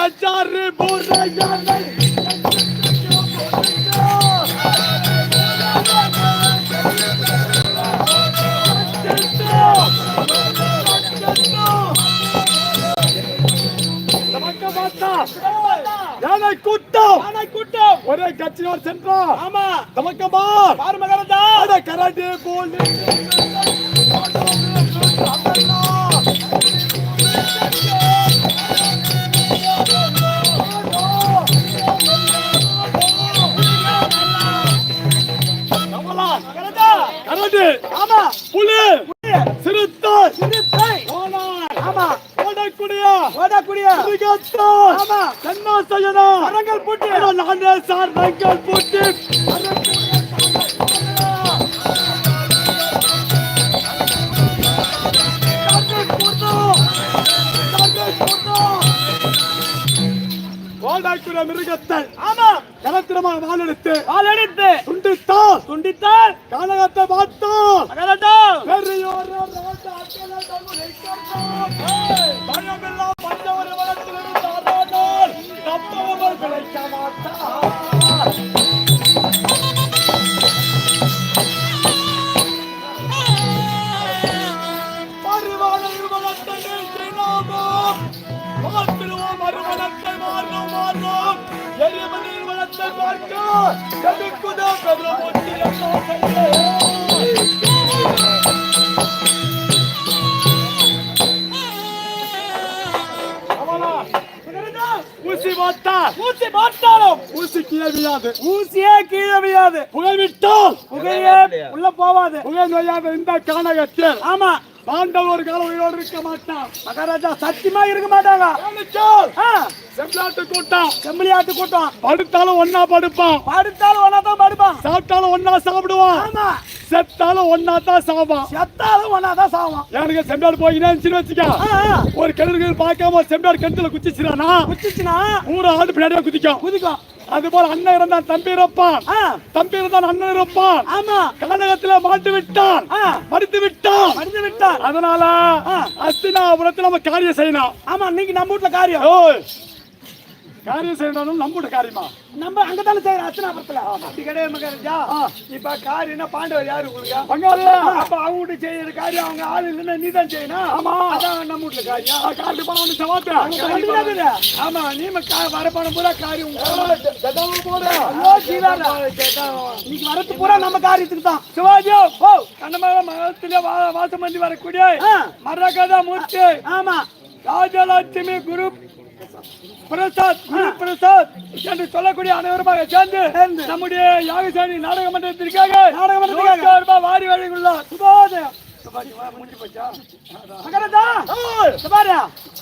கச்சாரு பூரையானை யானை கூட்டம் யானை கூட்டம் ஒரே கட்சியோர் சென்றா ஆமா தமக்கமா பாரு மகாராஜா அட ஓடக்கூடியா ஆமா. செய்யணும் மரங்கள் போட்டு. நானே சார் ரங்கள் போட்டு. ஓடக்கூடிய மிருகத்தை ஆமா. வாழெடுத்து துண்டித்தால். பெரியோர் ராஜா தம்முரை கண்டான். பயமெல்லாம் பஞ்சவரை பிழைக்க மாட்டார். மறுவாழை மாறும் மாறும். எரிமனில் வளர்த்த பார்க்க எதுக்குதோ ஊசி பார்த்தாலும் ஊசி கீழவியாது ஊசியே கீழே வியாது புகைவிட்டால் புகையே உள்ள போவாது. புகை நோயாத இந்த கானகத்தில் ஆமா. பாண்டவர் ஒரு காலம் உயிரோடு இருக்க மாட்டான். மகாராஜா சத்தியமா இருக்க மாட்டாங்க. செம்லாட்டு கூட்டம். செம்பிளியாட்டு கூட்டம். படுத்தாலும் ஒன்னா படுப்பான். படுத்தாலும் ஒன்னா தான் படுப்பான். சாப்பிட்டாலும் ஒன்னா சாப்பிடுவான். செத்தாலும் ஒன்னா தான் சாவான். செத்தாலும் ஒன்னா தான் சாவான். எனக்கு செம்பாடு போயினேன்னு வச்சுக்க. ஒரு கிணறு பார்க்காம செம்பாடு கிணத்துல குச்சிச்சுனா குச்சிச்சுனா ஊரை ஆடு பின்னாடியே குதிக்கும். குதிக்கும். அது போல அண்ணன் இருந்தான் தம்பி இருப்பான். தம்பி இருந்தான் அண்ணன் இருப்பான். ஆமா. கனகத்துல மாட்டு விட்டான். மடித்து விட்டான். மடிந்து விட்டார் அதனால. அஸ்தினாபுரத்துல நம்ம காரியம் செய்யணும். ஆமா இன்னைக்கு நம்ம வீட்டுல காரியம். ஓய். காரியம் செய்யணும் நம்முட காரியமா? நம்ம அங்கதானே செய்யறோம் அச்சனாபுரத்துல அப்படி கிடையாது மகாராஜா இப்ப காரியம்னா பாண்டவர் யாரு உங்களுக்கு? பங்காளி. அப்ப அவங்க செய்யற காரியம் அவங்க ஆளு இல்லைன்னா நீ தான் செய்யணும். ஆமா. அதான் நம்ம வீட்டுல காரியம். காட்டு பணம் இருக்குது. ஆமா நீ வரப்பணம் பூரா காரியம். இன்னைக்கு வரது பூரா நம்ம காரியத்துக்கு தான். சிவாஜி ஓ கண்ணமேல மகத்திலே வா- வாசம் பண்ணி வரக்கூடிய மரகத மூர்த்தி ஆமா. ராஜலட்சுமி குரு பிரசாத் குரு பிரசாத் என்று சொல்லக்கூடிய அனைவருமாக சேர்ந்து. நம்முடைய யாகசாணி நாடக மன்றத்திற்காக நாடக மன்றத்திற்காக. ரூபாய் வாரி வழங்கியுள்ளார். சுபோதயம்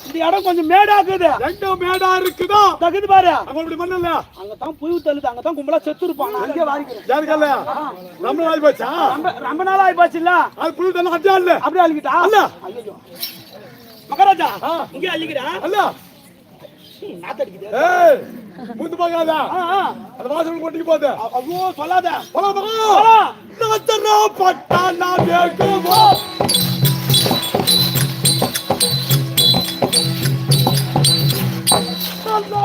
இந்த இடம் கொஞ்சம் மேடாக்குது எங்க மேடா இருக்குதோ? தகுது பாரு. அங்க இப்படி பண்ணல அங்க தான் புயு தள்ளுது அங்க தான் கும்பலா செத்து இருப்பாங்க அங்கே ரொம்ப நாள் போச்சா ரொம்ப நாள் ஆகி போச்சு இல்ல அது அஜா இல்ல அப்படியே அழுகிட்டா? அல்ல. ஐயோ மகாராஜா. இங்கே அழுகிறா? அல்ல. முந்து போகாத. அந்த வாசல் கொட்டிக்கு போகுது ஐயோ சொல்லாத போலாம் போலாம். நாத்தரா பட்டா நான் வேகுமோ அது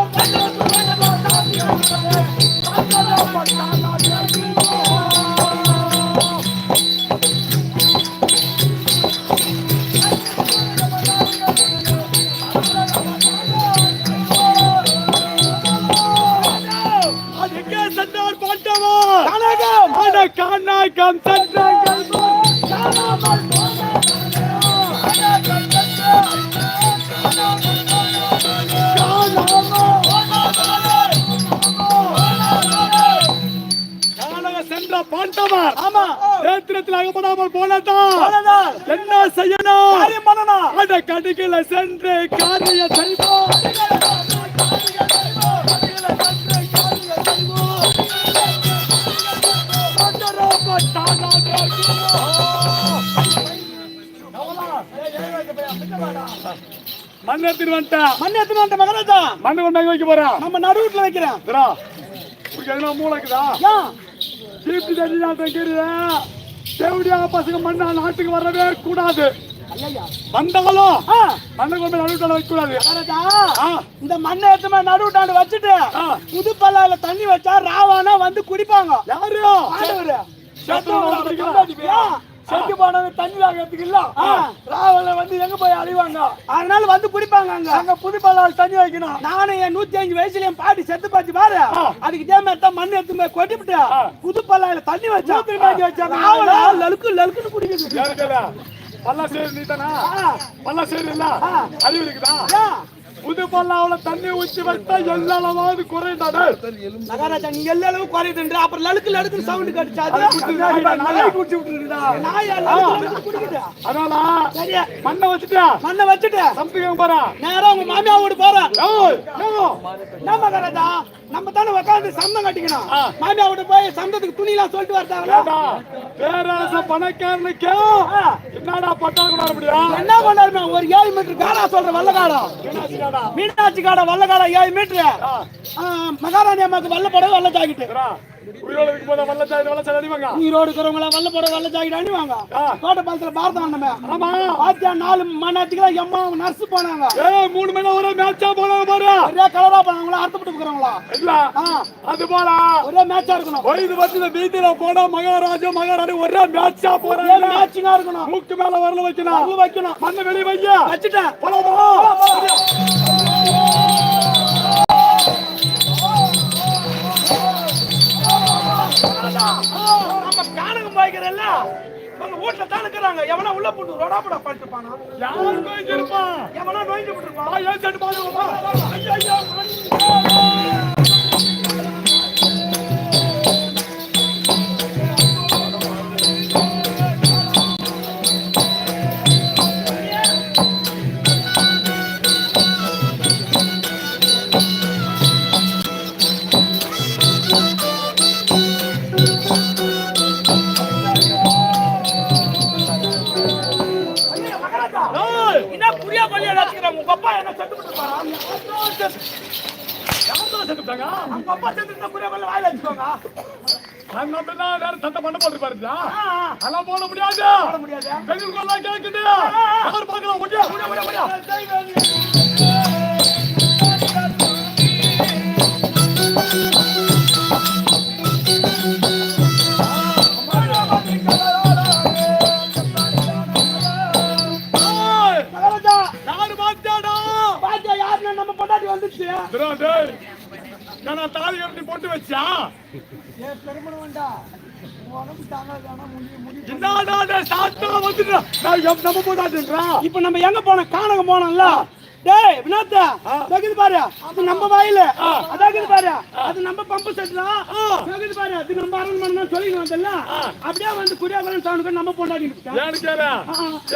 பாண்டவர் ஆமா. நேத்திரத்தில் அகப்படாமல் போனதால். என்ன செய்யணும்? அட கடுகில சென்று காரிய செய்வோம். மண் எடுத்துட்டு வந்துட்டேன் மண் எத்தனை வந்த மகாராஜா. மண்ணு கொண்டாங்க வைக்க போறேன் நம்ம நடுவுல வைக்கிறேன். இதா, நான் தங்கிறேன் தேவடியாக பசங்க மண்ணா நாட்டுக்கு வரவே கூடாது. வந்தாலும் ஆ. மண்ணை கொண்டு போய் நடுவில் வைக்க கூடாது இந்த மண்ணை எடுத்து நடுவுட்டாண்டு வச்சுட்டு. புது பல்லால தண்ணி வச்சா ராவானா வந்து குடிப்பாங்க. யாரு? செத்து போனது தண்ணி வாங்கறதுக்கு இல்ல. ஆ. ராவல வந்து எங்க போய் அழிவாங்க? அதனால வந்து குடிப்பாங்க அங்க. அங்க புது பல்லால் தண்ணி வைக்கணும். நானும் என் நூத்தி அஞ்சு வயசுல என் பாட்டி செத்து பாச்சு பாரு. அதுக்கு இதே மாதிரி தான் மண் எடுத்து போய் கொட்டிவிட்டு ஆ. புது பல்லாயில தண்ணி வச்சா. அஞ்சு வச்சாங்க. ராவணா லலுக்கு லலுக்குன்னு யாருக்கல பல்லா சேரு நீ தானா? ஆ. பல்லா சேரு இல்ல? ஆ. அறிவு இருக்குதா? புது பல்லாவுல தண்ணி ஊற்றி வைத்தா எல்லாவது குறைந்தாடு மகாராஜா நீ எல்லா அளவு குறையுதுன்ற அப்புறம் லலுக்கு லலுக்கு சவுண்ட் கடிச்சா நாய் குடிச்சு விட்டுருக்குதா? நாய் குடிக்குது? அதனால சரியா. மண்ணை வச்சுட்டியா மண்ணை வச்சுட்டு? சம்திங் போறா. நேரா உங்க மாமியா வீடு. என்ன மகாராஜா நம்ம தானே உட்காந்து சந்தம் கட்டிக்கணும். மாமியா வீட்டு போய் சந்தத்துக்கு துணி எல்லாம் சொல்லிட்டு வரட்டாங்களா? ஏண்டா, பேராசை பணக்காரனுக்கு என்னடா பட்டாங்க வர முடியும்? என்ன பண்ணாருமே ஒரு ஏழு மீட்டர் காடா சொல்ற வெள்ளக்காடம் என்னாச்சுடாடா? மீனாட்சி காடா வெள்ளக்காடா ஏழு மீட்டர் மகாராணி அம்மாக்கு வெள்ள போட வெள்ள ஜாக்கெட்டு ஈரோடு இருக்கிறவங்கள வெள்ள போட வெள்ள ஜாக்கெட் அணிவாங்க. ஆ. கோட்டை பாலத்துல பாரதம் வந்தமே. ஆமா. பாத்தியா நாலு மணி நேரத்துக்கு எம்மா நர்ஸ் போனாங்க. மூணு மணி நேரம் ஒரே மேட்சா போனாங்க பாரு. ஒரே கலரா போனாங்களா அர்த்தப்பட்டு இருக்கிறவங்களா இல்ல அது போல? ஒரே மேட்சா இருக்கணும். வயது வந்து வீதியில போனா மகாராஜா மகாராணி ஒரே மேட்சா ஒரே போறாங்க மேட்சிங்கா இருக்கணும். மூக்கு மேல வரல வைக்கணும். அது வைக்கணும். மண்ணை வெளிய வையா வச்சுட்டேன். போலாமா. காணகம் பாய்க்கிறல்ல உங்க வீட்டுல தான் இருக்கிறாங்க. எவனா உள்ள போட்டு ரோடா போட பண்ணிருப்பானா யார் இருப்பான் எவனா ஏன் சட்டு பாருங்கம்மா ஐயா அப்பா செத்து புரியா கொல்ல வாயில வச்சுக்கோங்க. அங்க அப்படின்னா வேற சட்டை பண்ண போட்டுருப்பாருடா. ஆ, ஆ. அதெல்லாம் போட முடியாது. முடியாது. பெண்களுக்கெல்லாம் கேக்குது. யார் பார்க்கலாம் முடியாது முடியா, முடியா, முடியா. ஏய், மகாராஜா. யாரு பார்த்தாடா பாத்தியா யாருன்னா நம்ம பொண்டாட்டி வந்துச்சு. நான் தாலி கட்டி போட்டு வச்சா? ஏன் பெருமணம் வேண்டா. நம்ம போட்டாட்டுன்றா இப்ப நம்ம எங்க போனோம் காணகம் போனோம்ல. டேய் வினோத் தகுதி பாரு. அது நம்ம வாயில. அதாகுது பாரு. அது நம்ம பம்பு செட் தான் தகுதி பாரு. அது நம்ம அரண்மனை தான் சொல்லிட்டு வந்தல அப்படியே வந்து குடியாபுரம் டவுனுக்கு நம்ம பொண்டாடி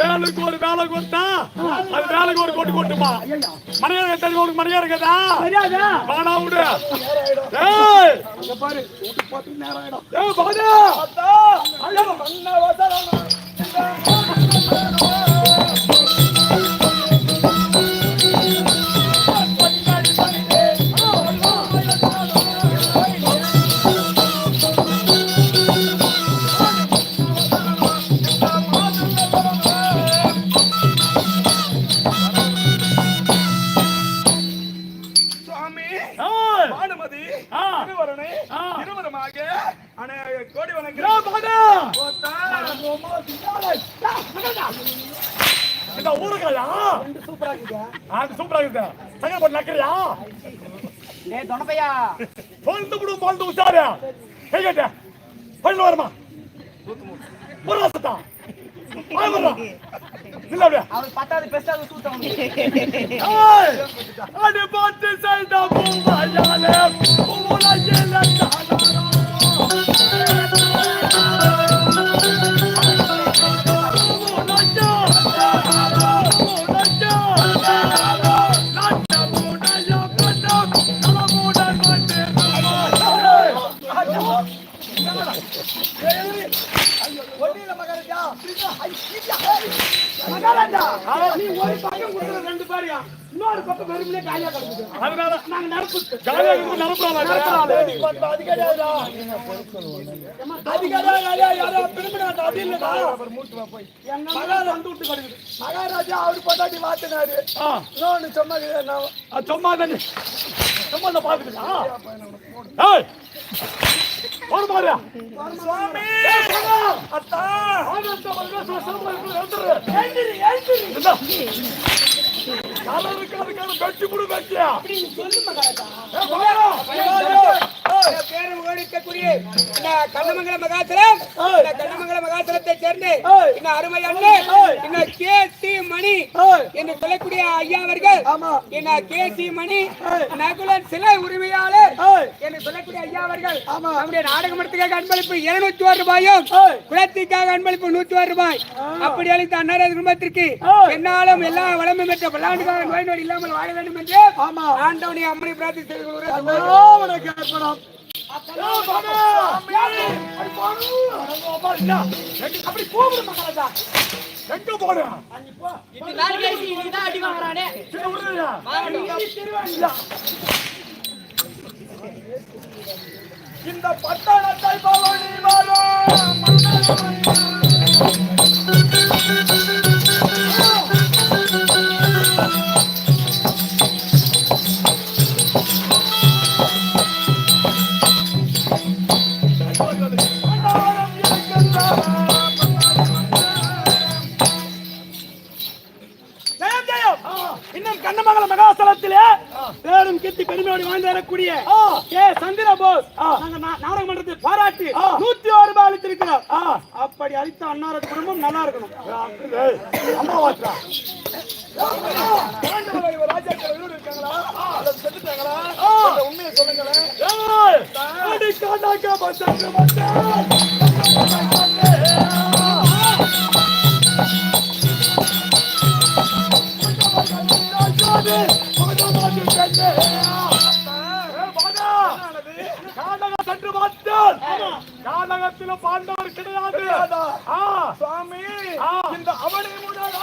ஏழுக்கு ஒரு வேலை கொடுத்தா அது வேலைக்கு ஒரு கொட்டு கொட்டுமா மணியார் எத்தனை ஒரு மணியார் இருக்கதா சரியாதா வாடா விடு. ஏய். அங்க பாரு. போட்டு நேரம் ஆயிடும். ஏய் பாடா ஐயோ மண்ணா வசரம் ஆ. திருவருணை. திருமணமாக கோடி. இந்த ஊருக்காயா? ரெண்டு சூப்பரா இருக்குதா? அது சூப்பரா இருக்கு சங்கர் போட்டு நக்கறியா? டேய் தொணப்பையா பொழுது விடும் பொழுது உசாரு கை கட்ட. பள்ளு வருமா? அப்படியா அவர் பத்தாவது பெஸ்டாவது சூத்தம் அடி பாட்டு செய்த பூவாயாலே பூவுலகில தானாரா ரெண்டு பாரியா இன்னொரு பக்கம் வெறுமனே காலியா கிடக்குது. அதனால நாங்க நறுப்பு ஜாலியா இருக்கு நரம்புறாங்க அது கிடையாதுடா அது கிடையாது யாரோ திரும்பினாட்டா அது இல்லடா மகாராஜா வந்து விட்டு கிடக்குது மகாராஜா அவர் பொண்டாட்டி மாத்தினாரு. ஆ இன்னொன்னு சொன்னது நான் அது சும்மா தானே சும்மா தான் பாத்துக்கிட்டா ஏய் ஒரு மாதிரியா சுவாமி அத்தா கட்சி கொடு கட்சியா சொல்லு மகாராஜா பேரும் ஓடிக்கக்கூடிய இந்த கண்ணமங்கல மகாசலம் இந்த கண்ணமங்கல மகாசலத்தை சேர்ந்து இந்த அருமை அண்ணன் இந்த கே சி மணி என்று சொல்லக்கூடிய ஐயா அவர்கள் ஆமா என்ன கே சி மணி நகுலன் சிலை உரிமையாளர் ஏய் என்று சொல்லக்கூடிய ஐயா அவர்கள் ஆமா. நம்முடைய நாடக மடத்துக்காக அன்பளிப்பு இருநூத்தி ஒரு ரூபாயும் ஏய் குலத்திற்காக அன்பளிப்பு நூத்தி ஒரு ரூபாய் அப்படி அளித்த அன்னாரது குடும்பத்திற்கு ஏய். என்னாலும் எல்லா வளமும் பெற்ற பல்லாண்டுகாக நோய் இல்லாமல் வாழ வேண்டும் என்று ஆமா. ஆண்டவனை அம்மனை பிரார்த்தி செய்து கொள்கிறேன். அப்படி போகுது மகாராஜா எங்க உருளையா? இந்த பட்டணத்தை பவனி வரும் கண்ணமங்கல மகாசலத்திலே பேரும் கீர்த்தி பெருமையோடு வாழ்ந்து வரக்கூடிய கே சந்திர போஸ் நாங்க நாடக மன்றத்தை பாராட்டி நூத்தி ஒரு ரூபாய் அளித்திருக்கிறோம். அப்படி அளித்த அன்னாரது குடும்பம் நல்லா இருக்கணும். ஏய், அம்மாவாச்சா? உண்மையை சொல்லுங்களேன். கானகத்திலும் பாண்டவர் கிடையாது. சுவாமி. இந்த அவனை முதல்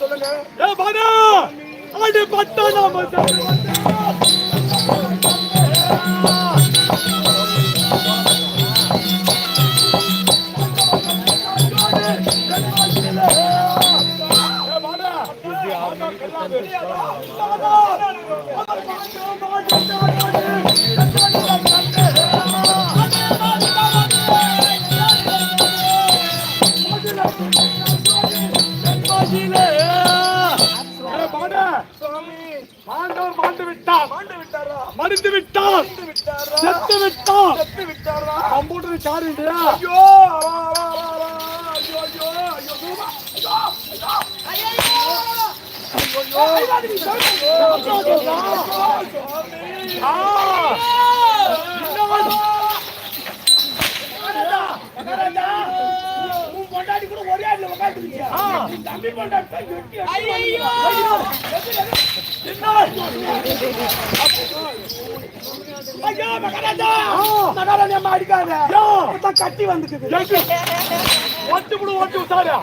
சொல்லுங்க. ஏ பானா அடி பட்டா நாம மாண்டவர் இல்லையா ஐயோ. ஐயோ ஐயோ ஐயோ தூமா. ஐயோ ஐயோ. உன் பொண்டாட்டி கூட ஒரே ஆள்ல உட்காந்துருக்கியா ஆ. உன் தம்பி பொண்டாட்டி ஐயையோ! ஐயோ மகாராஜா! மகாராஜா அம்மா அடிக்காத. இப்பதான் கட்டி வந்துக்குது? ஒட்டு புடு ஒட்டு ஐயோ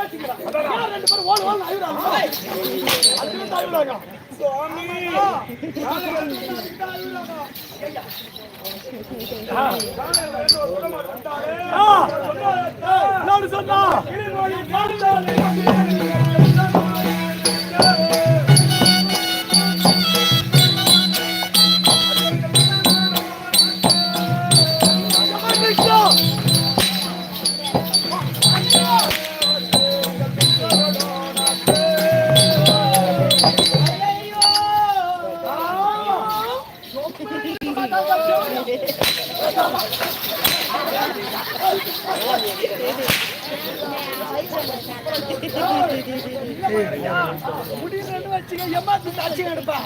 ரெண்டு பேரும் ஓடு ஓடு அழுகுறாங்க சொன்னா முடியலன்னு வச்சுக்க ஏமாத்தி தாச்சி எடுப்பா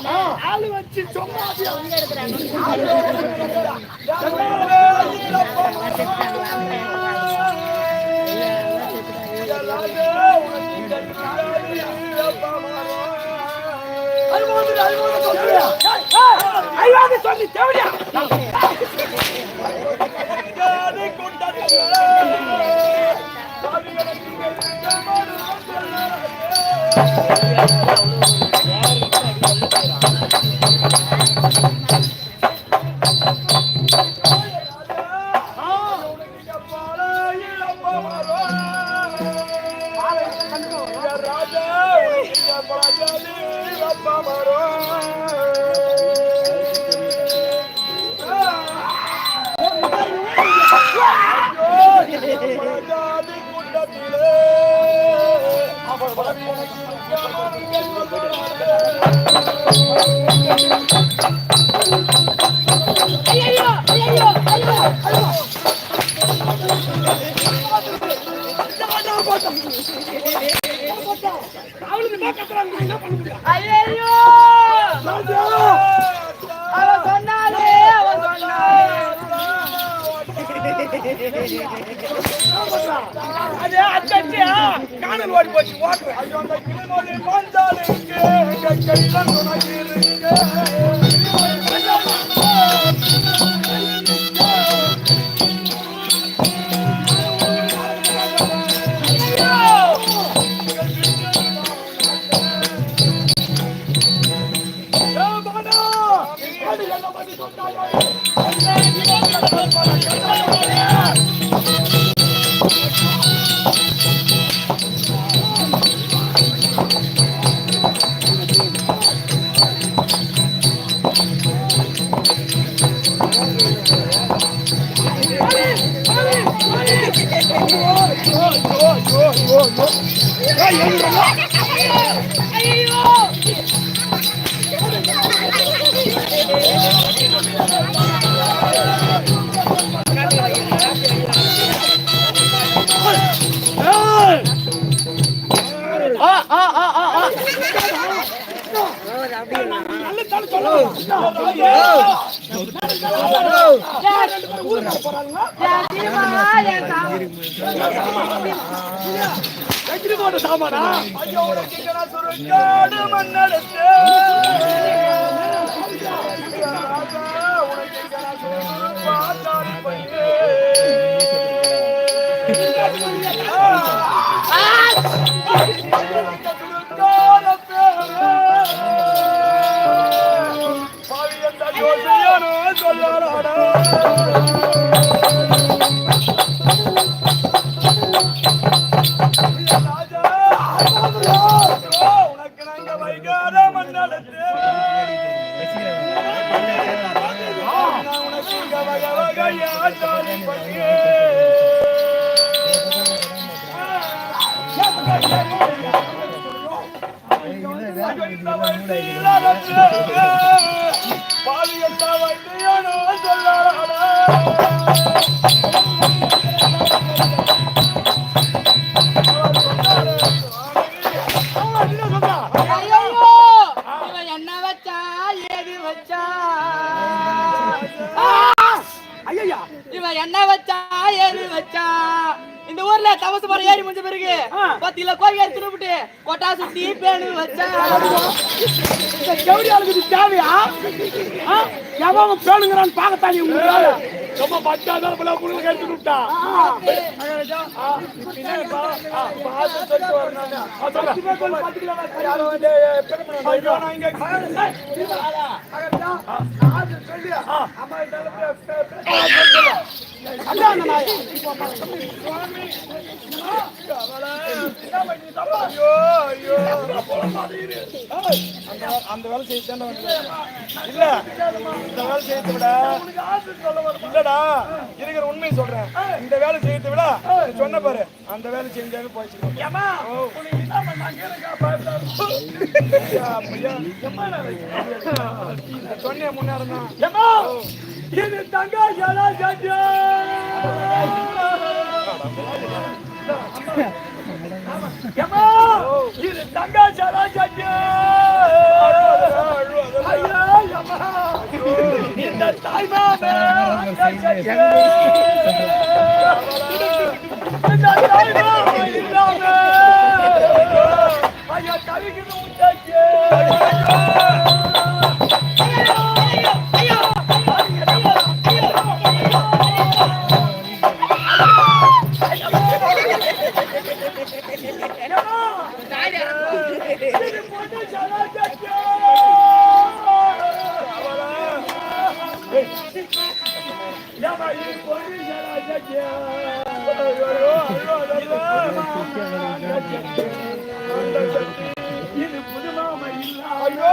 ஆளு வச்சு சும்மா சொல்லி தேவையா அவளுக்கு என்ன கத்துறாங்க காணல் ஓடி போச்சு ஓட்டு ஐயோ அந்த கிளிமொழி மாஞ்சாலுக்கு கையில துணை இருக்கு கொட்டா சுத்தி பேணு இந்த கௌரி ஆளுக்கு இது தேவையா எவன் பேணுங்கிறான்னு பார்க்கத்தானே உங்களுக்கு ரொம்ப பச்சாதான் போல விட்டா அந்த வேலை செய்ய இல்ல இந்த வேலை செய்யறத விட இல்லடா இருக்கிற உண்மையை சொல்றேன் இந்த வேலை செய்யறத விட சொன்ன பாரு அந்த வேலை செஞ்சாவே போயிடுச்சு சொன்னேன் முன்னேறம் தான் இது தங்க ஜலா ஏம்மா, இது தங்காச்சாரா சட்டி? ஐயா, ஏம்மா, இந்த தாய்மாமே அங்க சட்டி. இந்த தாய்மாமே இல்லாம ஐயா தவிக்குது உண்டாச்சு. இது சட்டி. இது புதுமாமை இல்லாம ஐயோ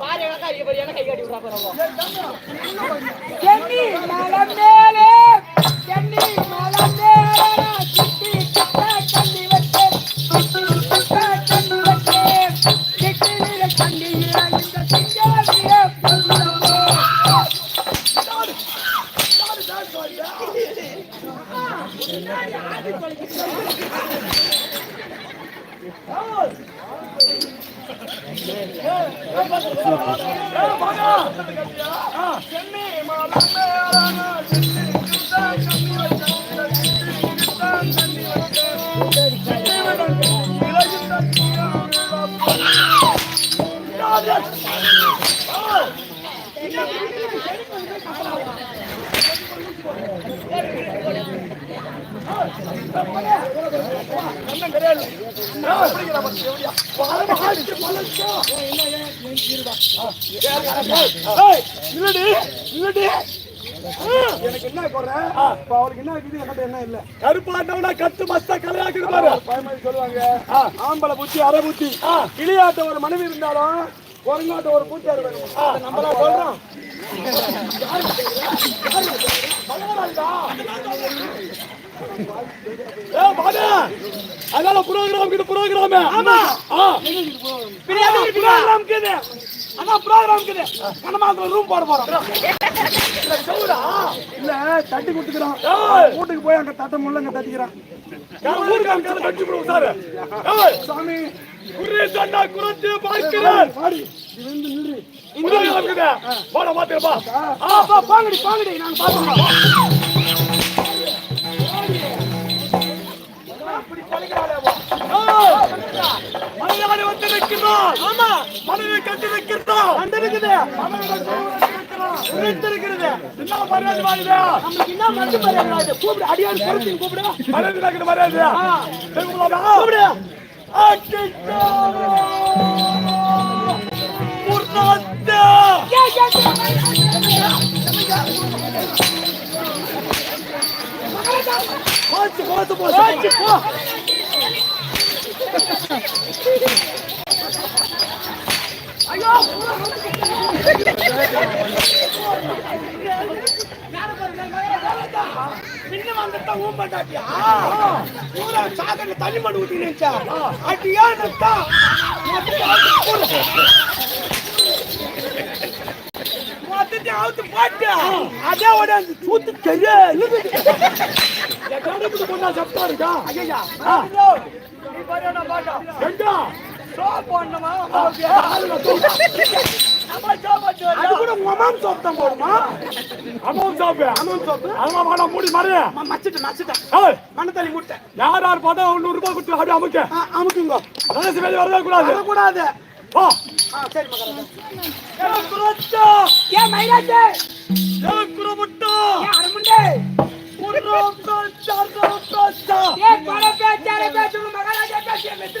பாரு, எங்க அக்கா எனக்கு கை காட்டி விடுறா பாரு இல்லடி இல்லடி எனக்கு என்ன குறை இப்ப அவளுக்கு என்ன இருக்குது என்கிட்ட என்ன இல்ல கருப்பாண்டவனா கத்து மஸ்த கலையாக்குது பாரு பயமாரி சொல்லுவாங்க. ஆம்பளை புத்தி அரை புத்தி. கிளியாட்ட ஒரு மனைவி இருந்தாலும் குரங்காட்ட ஒரு பூச்சாரு வேணும். நம்மளா சொல்றோம். அதனால ப்ரோகிராம் இது ப்ரோகிராம் ஆமா. ப்ரோக்ராம் இருக்குது அதான் ப்ரோக்ராம் இருக்குது கனமாத்துல ரூம் போட போறோம். இல்ல தட்டி கொடுத்துக்கிறோம். வீட்டுக்கு போய் அங்க தட்ட முள்ள அங்க தட்டிக்கிறான் கட்டி சாமி குருவே சண்டா குரத்தை பார்க்கிறேன் ப்ரோகிராம் இது போட மாட்டேப்பா ஆ பா பாங்கடி பாங்கடி நாங்க பாத்துக்கிறோம் மலையாளி வந்து நிற்கிறான். ஆமா. மனைவி கட்டி நிற்கிறான். கண்டிருக்குது. இருக்கிறது என்ன மரியாதை வாங்குதா நம்மளுக்கு என்ன மருந்து மரியாதை கூப்பிடு அடியாரு பொறுத்து கூப்பிடு. வாங்குற மரியாதை. கூப்பிடு. அக்கிட்டா முர்னாத்தா போச்சு போச்சு போச்சு தண்ணி மண்ணு ஊத்தி நினைச்சா? அட்டியா நத்தா? மொத்தத்தை அவுத்து போட்டு. அதே ஓட அந்த சூத்து தெரிய கொண்டா இருக்கா ஐயா பாட்டா. சோப் போடணுமா அது கூட மமாம் சோப் தான் போடுமா? அமௌண்ட் சாப்பு அமௌண்ட் சோப்பு அதெல்லாம் வேணாம் மூடி மாறு. மச்சிட்டு மச்சிட்டேன் ஏய். மண்ணை தள்ளி முட்டேன். யார் யார் பார்த்தா நூறு ரூபாய் கொடுத்து அப்படியே அமுக்க? அமுக்குங்க. கடைசி வேலை வரவே கூடாது. வரக்கூடாது. வா. சரி மகராஜா ஏய் குரத்தா ஏன் மயிலாச்சே. ஏய் குரமுட்டா அரமுண்டே பேச்சு உங்க மகாராஜா பேச்சு வெற்றி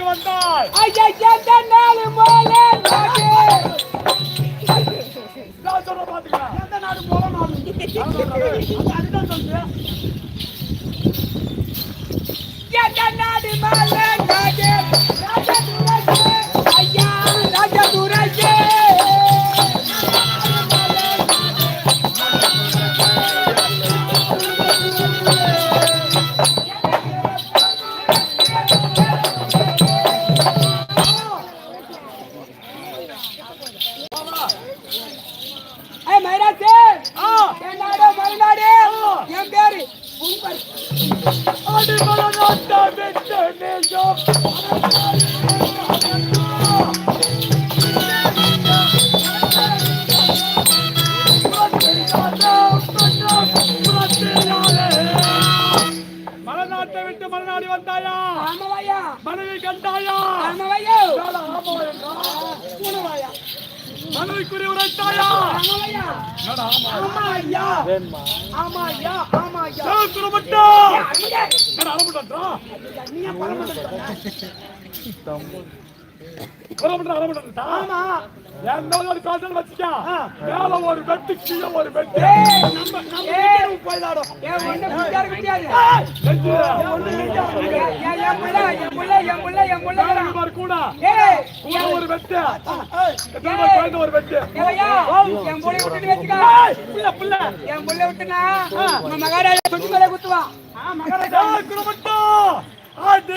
ஐயா எந்த நாள் போல நாடு நான் சொல்ற பாத்துக்கலாம் எந்த நாடு போல நாடு அது அதுதான் சொல்றேன். எந்த நாடு மேல ஆமா? ஆமா ஐயா ஆமா ஐயா ஆமா ஐயா என்னடா அறமுட்டன்றா? நீ? ஒரு வெட்டு, கீழே ஒரு வெட்டு. வெட்டு. பாரு கூட. ஒரு வெட்டு. ஒரு வெட்டு. என் புள்ள விட்டுட்டு வச்சுக்க புள்ள புள்ள என் புள்ள விட்டுனா மகாராஜா சுட்டு மேல குத்துவான் ஏய், குருமட்டா! அது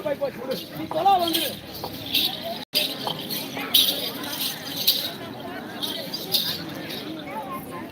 போய் போச்சு நீ தொலை வந்துடு